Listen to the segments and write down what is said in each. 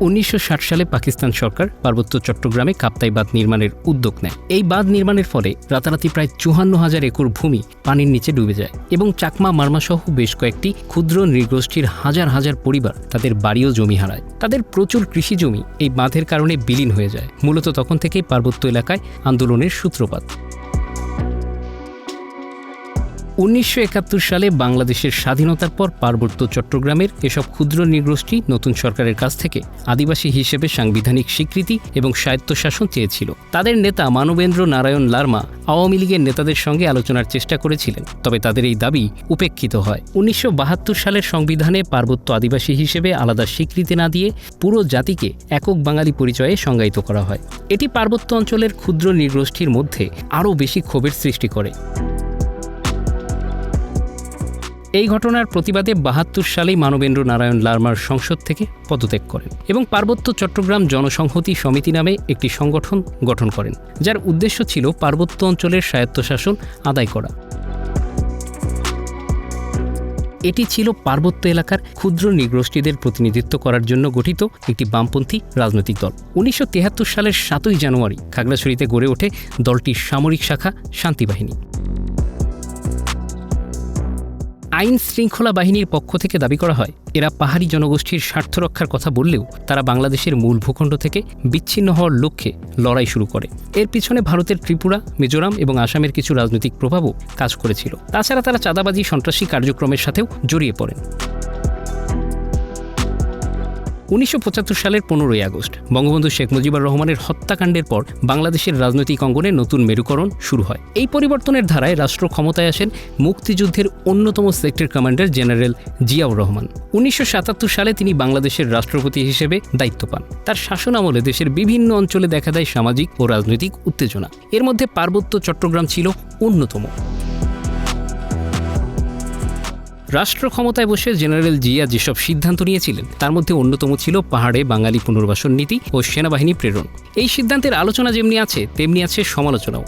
উনিশশো ষাট সালে পাকিস্তান সরকার পার্বত্য চট্টগ্রামে কাপ্তাই বাঁধ নির্মাণের উদ্যোগ নেয়। এই বাঁধ নির্মাণের ফলে রাতারাতি প্রায় চুয়ান্ন হাজার একর ভূমি পানির নিচে ডুবে যায় এবং চাকমা, মার্মাসহ বেশ কয়েকটি ক্ষুদ্র নৃগোষ্ঠীর হাজার হাজার পরিবার তাদের বাড়িও জমি হারায়। তাদের প্রচুর কৃষি জমি এই বাঁধের কারণে বিলীন হয়ে যায়। মূলত তখন থেকেই পার্বত্য এলাকায় আন্দোলনের সূত্রপাত। উনিশশো একাত্তর সালে বাংলাদেশের স্বাধীনতার পর পার্বত্য চট্টগ্রামের এসব ক্ষুদ্র নৃগোষ্ঠী নতুন সরকারের কাছ থেকে আদিবাসী হিসেবে সাংবিধানিক স্বীকৃতি এবং স্বায়ত্তশাসন চেয়েছিল। তাদের নেতা মানবেন্দ্র নারায়ণ লার্মা আওয়ামী লীগের নেতাদের সঙ্গে আলোচনার চেষ্টা করেছিলেন, তবে তাদের এই দাবি উপেক্ষিত হয়। উনিশশো বাহাত্তর সালের সংবিধানে পার্বত্য আদিবাসী হিসেবে আলাদা স্বীকৃতি না দিয়ে পুরো জাতিকে একক বাঙালি পরিচয়ে সংজ্ঞায়িত করা হয়। এটি পার্বত্য অঞ্চলের ক্ষুদ্র নৃগোষ্ঠীর মধ্যে আরও বেশি ক্ষোভের সৃষ্টি করে। এই ঘটনার প্রতিবাদে বাহাত্তর সালেই মানবেন্দ্র নারায়ণ লার্মার সংসদ থেকে পদত্যাগ করেন এবং পার্বত্য চট্টগ্রাম জনসংহতি সমিতি নামে একটি সংগঠন গঠন করেন, যার উদ্দেশ্য ছিল পার্বত্য অঞ্চলের স্বায়ত্তশাসন আদায় করা। এটি ছিল পার্বত্য এলাকার ক্ষুদ্র নৃগোষ্ঠীদের প্রতিনিধিত্ব করার জন্য গঠিত একটি বামপন্থী রাজনৈতিক দল। উনিশশো সালের সাতই জানুয়ারি খাগড়াছড়িতে গড়ে ওঠে দলটির সামরিক শাখা শান্তিবাহিনী আইন শৃঙ্খলা বাহিনীর পক্ষ থেকে দাবি করা হয়, এরা পাহাড়ি জনগোষ্ঠীর স্বার্থ রক্ষার কথা বললেও তারা বাংলাদেশের মূল ভূখণ্ড থেকে বিচ্ছিন্ন হওয়ার লক্ষ্যে লড়াই শুরু করে। এর পিছনে ভারতের ত্রিপুরা, মিজোরাম এবং আসামের কিছু রাজনৈতিক প্রভাবও কাজ করেছিল। তাছাড়া তারা চাঁদাবাজি, সন্ত্রাসী কার্যক্রমের সাথেও জড়িয়ে পড়েন। উনিশশো পঁচাত্তর সালের পনেরোই আগস্ট, বঙ্গবন্ধু শেখ মুজিবুর রহমানের হত্যাকাণ্ডের পর বাংলাদেশের রাজনৈতিক অঙ্গনে নতুন মেরুকরণ শুরু হয়। এই পরিবর্তনের ধারায় রাষ্ট্র ক্ষমতায় আসেন মুক্তিযুদ্ধের অন্যতম sector commander general Ziaur Rahman. উনিশশো সাতাত্তর সালে তিনি বাংলাদেশের রাষ্ট্রপতি হিসেবে দায়িত্ব পান। তার শাসন আমলে দেশের বিভিন্ন অঞ্চলে দেখা দেয় সামাজিক ও রাজনৈতিক উত্তেজনা। এর মধ্যে পার্বত্য চট্টগ্রাম ছিল অন্যতম। রাষ্ট্র ক্ষমতায় বসে জেনারেল জিয়া যেসব সিদ্ধান্ত নিয়েছিলেন, তার মধ্যে অন্যতম ছিল পাহাড়ে বাঙালি পুনর্বাসন নীতি ও সেনাবাহিনী প্রেরণ। এই সিদ্ধান্তের আলোচনা যেমনি আছে, তেমনি আছে সমালোচনাও।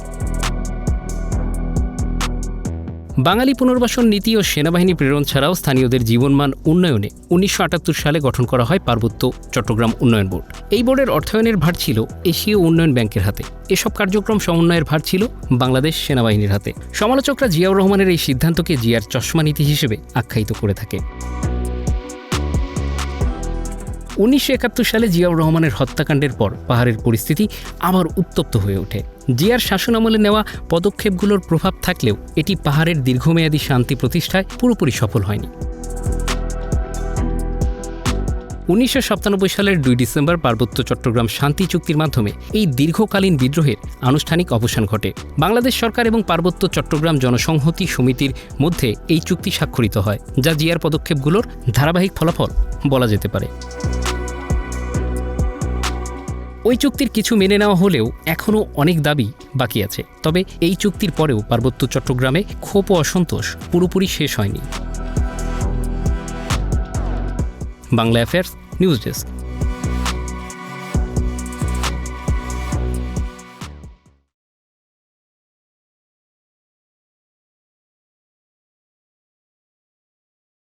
বাঙালি পুনর্বাসন নীতি ও সেনাবাহিনী প্রেরণ ছাড়াও স্থানীয়দের জীবনমান উন্নয়নে উনিশশো আটাত্তর সালে গঠন করা হয় পার্বত্য চট্টগ্রাম উন্নয়ন বোর্ড। এই বোর্ডের অর্থায়নের ভার ছিল এশীয় উন্নয়ন ব্যাংকের হাতে। এসব কার্যক্রম সমন্বয়ের ভার ছিল বাংলাদেশ সেনাবাহিনীর হাতে। সমালোচকরা জিয়াউর রহমানের এই সিদ্ধান্তকে জিয়ার চশমা নীতি হিসেবে আখ্যায়িত করে থাকে। উনিশশো একাত্তর সালে জিয়াউর রহমানের হত্যাকাণ্ডের পর পাহাড়ের পরিস্থিতি আবার উত্তপ্ত হয়ে ওঠে। জিয়ার শাসনামলে নেওয়া পদক্ষেপগুলোর প্রভাব থাকলেও এটি পাহাড়ের দীর্ঘমেয়াদী শান্তি প্রতিষ্ঠায় পুরোপুরি সফল হয়নি। উনিশশো সাতানব্বই সালের দুই ডিসেম্বর পার্বত্য চট্টগ্রাম শান্তি চুক্তির মাধ্যমে এই দীর্ঘকালীন বিদ্রোহের আনুষ্ঠানিক অবসান ঘটে। বাংলাদেশ সরকার এবং পার্বত্য চট্টগ্রাম জনসংহতি সমিতির মধ্যে এই চুক্তি স্বাক্ষরিত হয়, যা জিয়ার পদক্ষেপগুলোর ধারাবাহিক ফলাফল বলা যেতে পারে। ওই চুক্তির কিছু মেনে নেওয়া হলেও এখনও অনেক দাবি বাকি আছে। তবে এই চুক্তির পরেও পার্বত্য চট্টগ্রামে ক্ষোভ ও অসন্তোষ পুরোপুরি শেষ হয়নি। Bangla affairs, news desk.